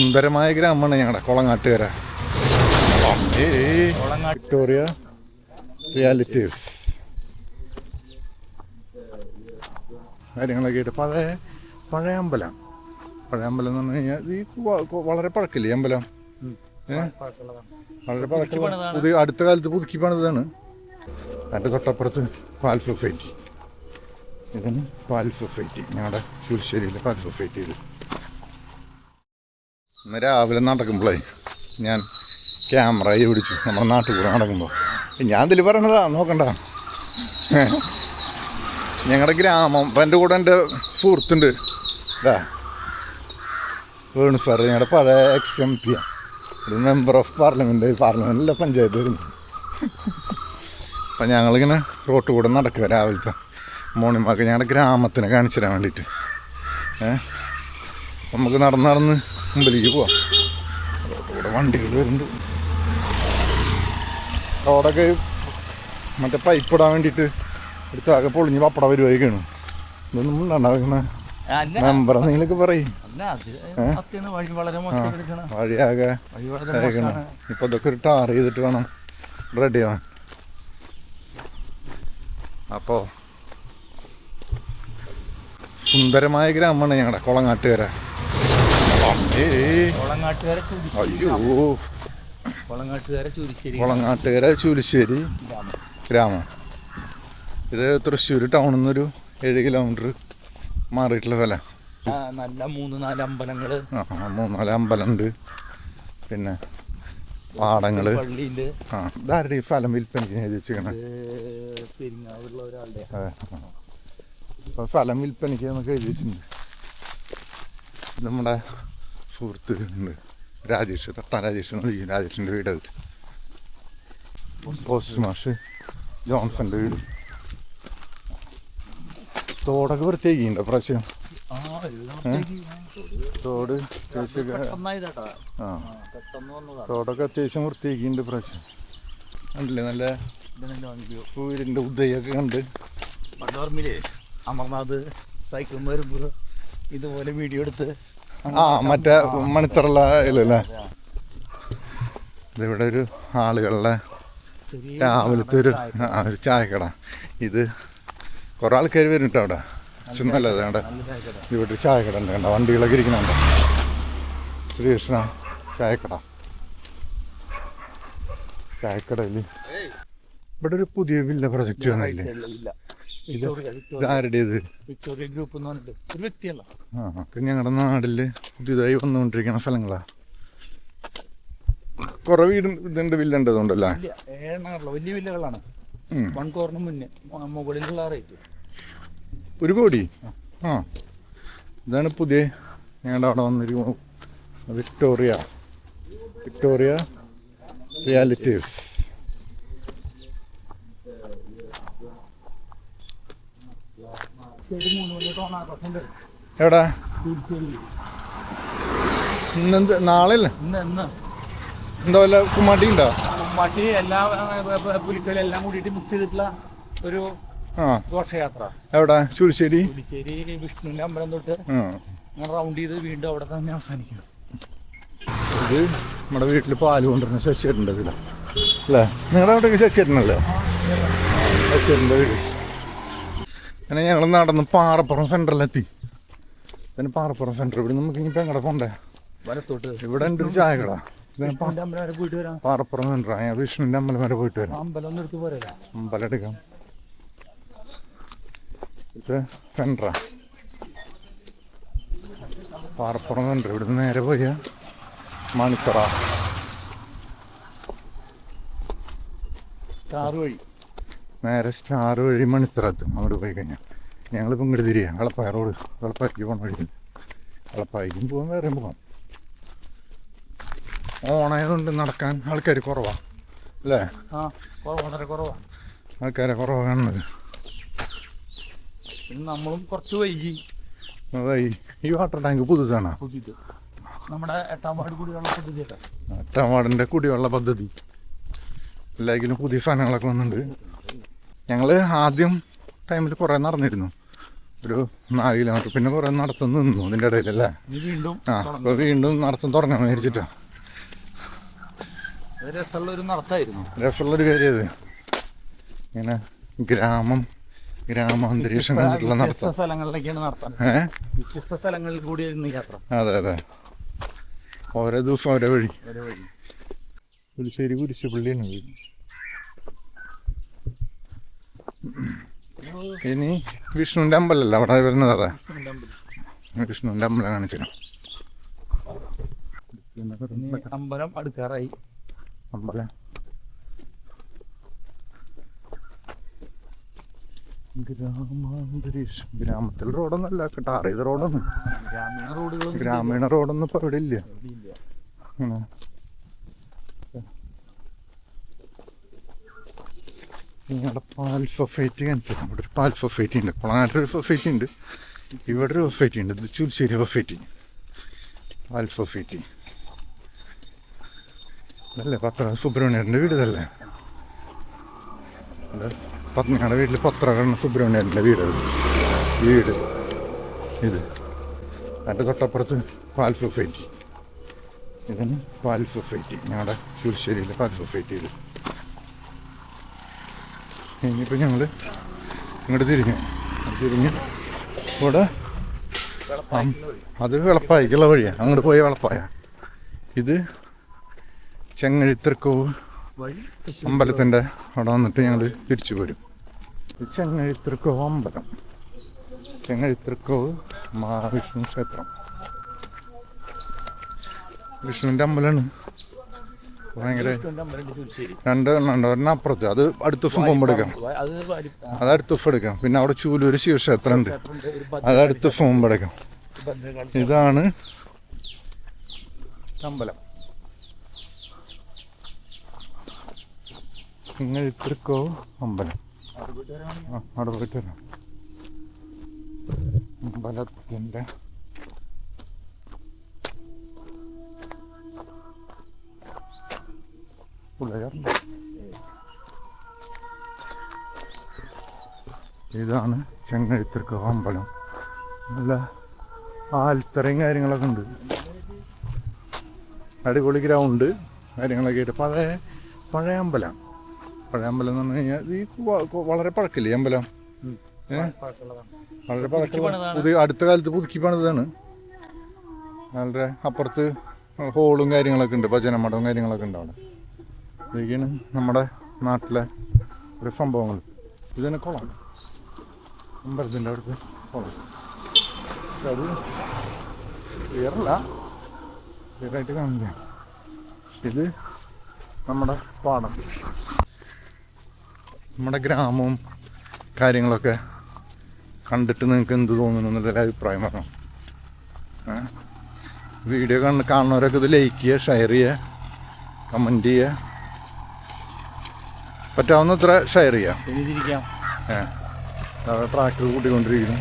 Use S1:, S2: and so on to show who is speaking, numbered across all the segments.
S1: സുന്ദരമായ ഗ്രാമമാണ് ഞങ്ങളുടെ കൊളങ്ങാട്ടുകര. വിക്ടോറിയ റിയാലിറ്റീവ്സ്. കാര്യങ്ങളൊക്കെ ആയിട്ട് പഴയ പഴയ അമ്പലം. പഴയ അമ്പലം എന്ന് പറഞ്ഞു കഴിഞ്ഞാൽ ഈ വളരെ പഴക്കില്ലേ അമ്പലം? വളരെ പഴക്കമുള്ള പുതിയ അടുത്ത കാലത്ത് പുതുക്കി പണിതാണ്. അതിന്റെ തൊട്ടപ്പുറത്ത് പാൽ സൊസൈറ്റി. ഇതാണ് പാൽ സൊസൈറ്റി. ഞങ്ങളുടെ പുൽശ്ശേരിയിലെ പാൽ സൊസൈറ്റിയിൽ. ഇന്ന് രാവിലെ നടക്കുമ്പോഴേ ഞാൻ ക്യാമറ പിടിച്ചു നമ്മുടെ നാട്ടിൽ കൂടെ നടക്കുമ്പോൾ ഞാൻ ഇതിൽ പറയണതാ നോക്കണ്ട. ഞങ്ങളുടെ ഗ്രാമം ഇപ്പം എന്റെ കൂടെ എന്റെ സുഹൃത്തുണ്ട്. ഇതാ. വേണു സാർ ഞങ്ങളുടെ പഴയ എക്സ് എം പി ഒരു മെമ്പർ ഓഫ് പാർലമെന്റ് പാർലമെന്റിലെ പഞ്ചായത്ത് വരുന്നു. അപ്പം ഞങ്ങളിങ്ങനെ റോട്ട് കൂടെ നടക്കുക രാവിലത്തെ മോർണിംഗ് ഞങ്ങളുടെ ഗ്രാമത്തിനെ കാണിച്ചു തരാൻ വേണ്ടിയിട്ട്. നമുക്ക് നടന്ന് നടന്ന് മുമ്പിലേക്ക് പോവാം. ഇവിടെ വണ്ടികൾ വരുന്നുണ്ട്. റോഡൊക്കെ മറ്റേ പൈപ്പ് ഇടാൻ വേണ്ടിയിട്ട് എടുത്ത് ആകെ പൊളിഞ്ഞ് പപ്പട വരുവായിരിക്കണം ഇതൊന്നും ഉണ്ടാകുന്ന നമ്പർ എന്തെങ്കിലുമൊക്കെ പറയും. വഴിയാകെ ഇപ്പൊ ഇതൊക്കെ ഒരു ടാർ ചെയ്തിട്ട് വേണം. റെഡി ആവാൻ. അപ്പോ സുന്ദരമായ ഗ്രാമമാണ് ഞങ്ങളുടെ കുളങ്ങാട്ടുകര. അയ്യോ. ചുലിശ്ശേരി
S2: ഗ്രാമം.
S1: ഇത് തൃശ്ശൂർ ടൗണിൽ നിന്നൊരു ഏഴ് കിലോമീറ്റർ മാറിയിട്ടുള്ള സ്ഥലം.
S2: നല്ല മൂന്ന് നാല് അമ്പലങ്ങൾ
S1: ആ മൂന്ന് നാല് അമ്പലമുണ്ട് പിന്നെ
S2: പാടങ്ങൾ.
S1: ആ ഇതാരുടെ ഈ സ്ഥലം വിൽപ്പനയ്ക്ക് എഴുതി വെച്ചിരിക്കണേ അതെ അപ്പോൾ സ്ഥലം വിൽപ്പനയ്ക്ക് നമുക്ക് എഴുതിയിട്ടുണ്ട്. നമ്മുടെ സുഹൃത്ത് ഉണ്ട് രാജേഷ് തട്ടാൻ രാജേഷ് എന്ന് വിളിക്കും രാജേഷിന്റെ വീട് അത്. പോസ്റ്റ് മാഷ് ജോൺസന്റെ വീട്. തോടൊക്കെ വൃത്തിയാക്കിണ്ടോ പ്രാവശ്യം തോട് ആ തോടൊക്കെ അത്യാവശ്യം വൃത്തിയാക്കിണ്ട് പ്രാവശ്യം കണ്ടില്ലേ നല്ല സൂര്യന്റെ ഉദയൊക്കെ കണ്ട്.
S2: പണ്ടോർമ്മയിലേ അമർനാഥ് സൈക്കിൾ വരുമ്പോൾ ഇതുപോലെ വീഡിയോ എടുത്ത്
S1: ആ മറ്റേ മണിത്തറുള്ള ഇല്ലല്ലേ ഇതിവിടെ ഒരു ആളുകളുടെ രാവിലത്തെ ഒരു ആ, ഒരു ചായക്കട. ഇത് കുറേ ആൾക്കാർ വരുന്നുണ്ട് അവിടെ. ചെന്നല്ലേ വേണ്ട ഇവിടെ ചായക്കട ഉണ്ട് കണ്ട? വണ്ടികളൊക്കെ ഇരിക്കുന്നുണ്ട്. ശ്രീകൃഷ്ണ ചായക്കട. ചായക്കടയിൽ ഇവിടെ ഒരു പുതിയ വില്ല പ്രൊജക്റ്റ് വന്നില്ലേ?
S2: വിക്ടോറിയ ഗ്രൂപ്പ് എന്ന് പറഞ്ഞിട്ട്. ഒരു വ്യക്തിയല്ല.
S1: ആ ഞങ്ങളുടെ നാട്ടിൽ പുതിയതായി വന്നുകൊണ്ടിരിക്കുന്ന സ്ഥലങ്ങളാ. കുറെ വീട് ഇതുണ്ട് വില്ല ഉണ്ട്
S2: ഇല്ല ഏഴെണ്ണമുള്ള വലിയ വില്ലകളാണ്. വൺ കോറിന് മുന്നേ മുകളിലുള്ള റേറ്റ്
S1: ഒരു കോടി? ആ. ഇതാണ് പുതിയ ഞങ്ങളുടെ അവിടെ വന്നിരിക്കുന്നു വിക്ടോറിയ വിക്ടോറിയ റിയാലിറ്റീവ്സ്
S2: ശരി മൂന്ന് മണി തോന്നാറുണ്ട്
S1: എവിടെ? ഇന്നെന്ത് നാളെ അല്ലേ എന്താ വല്ല കുമ്മാട്ടി ഉണ്ടോ?
S2: കുമ്മാട്ടി എല്ലാ പുലിക്കളി എല്ലാം കൂടിയിട്ട് മിക്സ് ചെയ്തിട്ടുള്ള ഒരു ഘോഷയാത്ര.
S1: എവിടെ? ചുരിശ്ശേരി
S2: ചുരുശ്ശേരി വിഷ്ണുവിന്റെ അമ്പലം തൊട്ട് അങ്ങനെ റൗണ്ട് ചെയ്ത് വീണ്ടും അവിടെ തന്നെ അവസാനിക്കും.
S1: ഇത് നമ്മുടെ വീട്ടിൽ പാൽ കൊണ്ടുവരുന്ന ശശിയേട്ടന്റെ വീട്. അല്ലേ? നിങ്ങളുടെ അവിടെയൊക്കെ ശശിയേട്ടനല്ലേ? ശശിയേട്ടന്റെ വീട്. അങ്ങനെ ഞങ്ങൾ നടന്ന് പാറപ്പുറം സെന്ററിലെത്തി പിന്നെ പാറപ്പുറം സെന്റർ ഇവിടെ നമുക്ക് ഇനിയിപ്പോൾ എങ്ങടെ പോണ്ടേ?
S2: വലത്തോട്ട്.
S1: ഇവിടെ ഉണ്ട് ഒരു ചായ കട പാറപ്പുറം സെന്റർ ആ വിഷ്ണുവിന്റെ അമ്പലം വരെ പോയിട്ട് വരാം.
S2: അമ്പലം
S1: എടുക്കാം. ഇത് സെന്ററാ പാറപ്പുറം സെന്റർ ഇവിടുന്ന് നേരെ പോയ മണിത്തറ.
S2: സ്റ്റാർ വഴി.
S1: നേരെ സ്റ്റാർ വഴി മണിത്തറത്തും അങ്ങോട്ട് പോയി കഴിഞ്ഞാൽ ഞങ്ങളിപ്പം ഇങ്ങോട്ട് തിരിയാം. കളപ്പായ റോഡ് കളപ്പായ്ക്ക് പോകണ വഴി അളപ്പായിരിക്കും പോകാൻ വേറെ പോകാം ഓണായതുകൊണ്ട് നടക്കാൻ ആൾക്കാർ കുറവാണ് അല്ലേ?
S2: ആ കുറവ് വളരെ കുറവാണ്
S1: ആൾക്കാരെ കുറവാണ് കാണുന്നത്.
S2: പിന്നെ നമ്മളും കുറച്ച് വൈകി.
S1: അതായി ഈ വാട്ടർ ടാങ്ക് പുതുതാണ്?
S2: പുതിയത്. നമ്മുടെ എട്ടാം വാർഡ് പദ്ധതി. എട്ടാം
S1: വാർഡിന്റെ കുടിവെള്ള പദ്ധതി. എല്ലാത്തിലും പുതിയ സാധനങ്ങളൊക്കെ വന്നിട്ടുണ്ട്. ഞങ്ങൾ ആദ്യം ടൈമിൽ കുറേ നടന്നിരുന്നു. ഒരു നാല് കിലോമീറ്റർ പിന്നെ കുറേ നടത്തം നിന്നു അതിന്റെ ഇടയിലല്ലേ?
S2: അല്ലേ വീണ്ടും
S1: ആ അപ്പോൾ വീണ്ടും നടത്തം തുടങ്ങാൻ വിചാരിച്ചിട്ടാ.
S2: രസമുള്ളൊരു നടത്തായിരുന്നു.
S1: രസമുള്ളൊരു കാര്യം അത് ഇങ്ങനെ ഗ്രാമം ഗ്രാമാന്തരീക്ഷം കണ്ടിട്ടുള്ള നടത്തം.
S2: സ്ഥലങ്ങളിലേക്കാണ് നടത്താൻ
S1: ഏ?
S2: വ്യത്യസ്ത സ്ഥലങ്ങളിൽ കൂടി യാത്ര.
S1: അതെ അതെ. ഓരോ ദിവസം ഓരോ വഴി.
S2: ഓരോ വഴി.
S1: പുലിശ്ശേരി കുരിശുപള്ളിയാണ് വീട്. ഇനി വിഷ്ണുവിന്റെ അമ്പലമല്ല അവിടെ വരുന്നത് അതാ. വിഷ്ണുവിന്റെ അമ്പലം കാണിച്ചു
S2: അമ്പലം അടുക്കാറായി.
S1: അമ്പലം. ഗ്രാമാന്തരീക്ഷം ഗ്രാമത്തിൽ റോഡൊന്നല്ല ടാർ ചെയ്ത റോഡൊന്നും.
S2: ഗ്രാമീണ
S1: റോഡൊന്നും ഇപ്പോൾ ഇവിടെ ഇല്ല. ഞങ്ങളുടെ പാൽ സൊസൈറ്റി അനുസരിച്ച്. ഇവിടെ ഒരു പാൽ സൊസൈറ്റി ഉണ്ട്. കുളനാട്ടിൽ ഒരു സൊസൈറ്റി ഉണ്ട്. ഇവിടെ ഒരു സൊസൈറ്റി ഉണ്ട്. ഇത് ചുൽശ്ശേരി സൊസൈറ്റി. പാൽ സൊസൈറ്റി. അതല്ലേ പത്ര സുബ്രഹ്മണ്യന്റെ വീട് ഇതല്ലേ? പത്നിയുടെ വീട്ടിൽ പത്രകണ്ണ സുബ്രഹ്മണ്യന്റെ വീട്. ഈ വീട്. ഇത്. അതിന്റെ തൊട്ടപ്പുറത്ത് പാൽ സൊസൈറ്റി. ഇതിന് പാൽ സൊസൈറ്റി. ഞങ്ങളുടെ ചുൽശ്ശേരിയിലെ പാൽ സൊസൈറ്റിയിൽ ഇനിയിപ്പോൾ ഞങ്ങൾ ഇങ്ങോട്ട് തിരിഞ്ഞു. തിരിഞ്ഞ് ഇവിടെ. അത് വെളപ്പായിക്കുള്ള വഴിയാണ് അങ്ങോട്ട് പോയ വെളപ്പായ. ഇത് ചെങ്ങഴിത്തർക്കോവ് അമ്പലത്തിന്റെ അവിടെ വന്നിട്ട് ഞങ്ങൾ തിരിച്ചു പോരും ചെങ്ങഴുത്തർക്കോവ് അമ്പലം. ചെങ്ങഴിത്തർക്കോവ് മഹാവിഷ്ണു ക്ഷേത്രം. വിഷ്ണുവിന്റെ അമ്പലമാണ്. ഭയങ്കര രണ്ട് എണ്ണം ഉണ്ട്. ഒരെണ്ണം അപ്പുറത്ത്. അത് അടുത്ത ദിവസം പോകുമ്പോൾ എടുക്കാം.
S2: അത്
S1: അടുത്ത ദിവസം എടുക്കാം. പിന്നെ അവിടെ ചൂലൂർ ശിവക്ഷേത്രം ഉണ്ട്. അത് അടുത്ത ദിവസം പോകുമ്പോൾ എടുക്കാം. ഇതാണ് അമ്പലം നിങ്ങൾ ഇത്രക്കോ അമ്പലം? അവിടെ പോയിട്ട് വരാം. അമ്പലത്തിന്റെ പുള്ളിയാറുണ്ട് ഇതാണ് ചെങ്ങഴുത്തർക്ക് അമ്പലം. നല്ല ആൽത്തറയും കാര്യങ്ങളൊക്കെ ഉണ്ട്. അടിപൊളി ഗ്രൗണ്ട് കാര്യങ്ങളൊക്കെ ആയിട്ട്. പഴയ പഴയ അമ്പലം. പഴയ അമ്പലം എന്ന് പറഞ്ഞു കഴിഞ്ഞാൽ ഈ വളരെ പഴക്കില്ലേ അമ്പലം? വളരെ പഴക്കം
S2: പണിതാണ്.
S1: പുതിയ അടുത്ത കാലത്ത് പുതുക്കി പണിതാണ് വളരെ അപ്പുറത്ത് ഹോളും കാര്യങ്ങളൊക്കെ ഉണ്ട് ഭജനമഠവും കാര്യങ്ങളൊക്കെ ഉണ്ട് അവിടെ. ഇതൊക്കെയാണ് നമ്മുടെ നാട്ടിലെ ഒരു സംഭവങ്ങൾ. ഇതന്നെ കുളം അമ്പലത്തിന്റെ അടുത്ത് കുളം അത് ക്ലിയറല്ല ക്ലിയറായിട്ട് കാണില്ല ഇത് നമ്മുടെ പാടം. നമ്മുടെ ഗ്രാമവും കാര്യങ്ങളൊക്കെ കണ്ടിട്ട് നിങ്ങൾക്ക് എന്ത് തോന്നുന്നു എന്നുള്ളൊരു അഭിപ്രായം പറഞ്ഞു. വീഡിയോ കണ്ട് കാണുന്നവരൊക്കെ ഇത് ലൈക്ക് ചെയ്യുക ഷെയർ ചെയ്യുക കമന്റ് ചെയ്യുക. പറ്റാവുന്നത്ര ഷെയർ
S2: ചെയ്യാം.
S1: ഏ ട്രാക്ടർ കൂട്ടിക്കൊണ്ടിരിക്കുന്നു.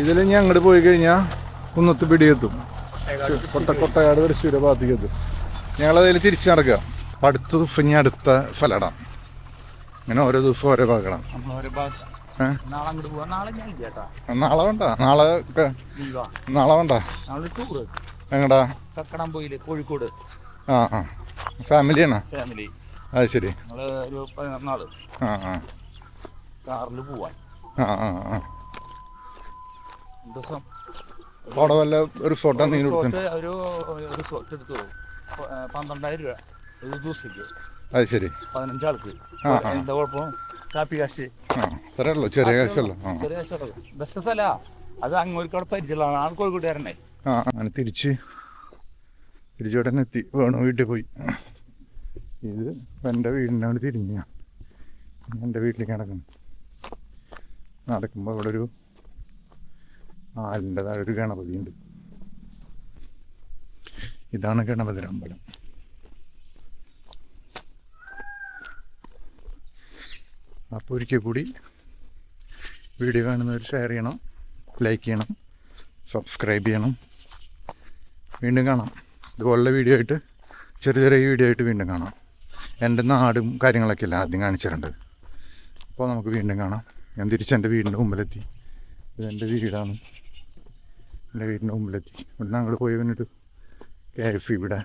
S1: ഇതിൽ ഞാൻ അങ്ങോട്ട് പോയി കഴിഞ്ഞാൽ കുന്നത്ത് പിടിയെത്തും. കൊട്ട കൊട്ടയാട് തൃശ്ശൂര് ഭാഗത്തേക്ക് എത്തും ഞങ്ങളതിൽ തിരിച്ചു നടക്കുക. അപ്പം അടുത്ത ദിവസം ഇനി അടുത്ത ഫലടാം. ഇങ്ങനെ ഓരോ ദിവസം ഓരോ ഭാഗമാണ്?
S2: നാളെ
S1: വേണ്ട. നാളെ നാളെ വേണ്ട. എങ്ങടാ?
S2: കോഴിക്കോട്.
S1: ആ ആ. ഫാമിലിയാണോ
S2: ഫാമിലി
S1: അത് ശരി.
S2: നമ്മൾ ഒരു പതിനൊന്നാൾ.
S1: ആ ആ.
S2: കാറിൽ പോവാൻ.
S1: ആ ആ ആ.
S2: ദിവസം
S1: അവിടെ വല്ല റിസോർട്ട് എടുത്തു
S2: റിസോർട്ട് ഒരു റിസോർട്ട് എടുത്തു പന്ത്രണ്ടായിരം രൂപ. ഒരു ദിവസത്തേക്ക്
S1: അത് ശരി.
S2: പതിനഞ്ചാൾക്ക്. എന്താ കുഴപ്പം? കാപ്പി കാശ്.
S1: ആ അത്രേ ഉള്ളൂ. ചെറിയ കാശല്ലോ?
S2: ചെറിയ കാശല്ലോ സ്ഥല. അത് അങ്ങോട്ട് പരിചയമുള്ളതാണ്. ആൾ കോഴിക്കോട്ടുകാരനെ.
S1: ആ അങ്ങനെ തിരിച്ച് തിരിച്ചോടെ എത്തി. വേണു വീട്ടിൽ പോയി. ഇത് എന്റെ വീടിനോട് തിരിഞ്ഞാണ് എന്റെ വീട്ടിലേക്ക് നടക്കുന്നു നടക്കുമ്പോൾ ഇവിടെ ഒരു ആലിന്റെ താഴെ ഒരു ഗണപതി ഉണ്ട്. ഇതാണ് ഗണപതി അമ്പലം. അപ്പോൾ ഒരിക്കൽ കൂടി വീഡിയോ കാണുന്നവർ ഷെയർ ചെയ്യണം ലൈക്ക് ചെയ്യണം സബ്സ്ക്രൈബ് ചെയ്യണം. വീണ്ടും കാണാം. ഇതുപോലുള്ള വീഡിയോ ആയിട്ട് ചെറിയ ചെറിയ വീഡിയോ ആയിട്ട് വീണ്ടും കാണാം. എന്റെ നാടും കാര്യങ്ങളൊക്കെ അല്ല ആദ്യം കാണിച്ചിട്ടുണ്ട്. അപ്പോൾ നമുക്ക് വീണ്ടും കാണാം. ഞാൻ തിരിച്ച് എന്റെ വീടിന്റെ മുമ്പിലെത്തി. ഇതെന്റെ വീടാണ്. എന്റെ വീടിന്റെ മുമ്പിലെത്തി. ഇവിടെ ഞങ്ങൾ പോയി വന്നിട്ട് കെ എഫ് ഇവിടെ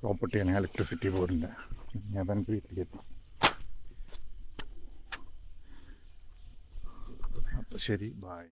S1: പ്രോപ്പർട്ടിയാണ് ഇലക്ട്രിസിറ്റി ബോർഡിന്റെ ഞാൻ എന്റെ വീട്ടിലേക്ക് എത്തി. അപ്പോൾ ശരി ബായ്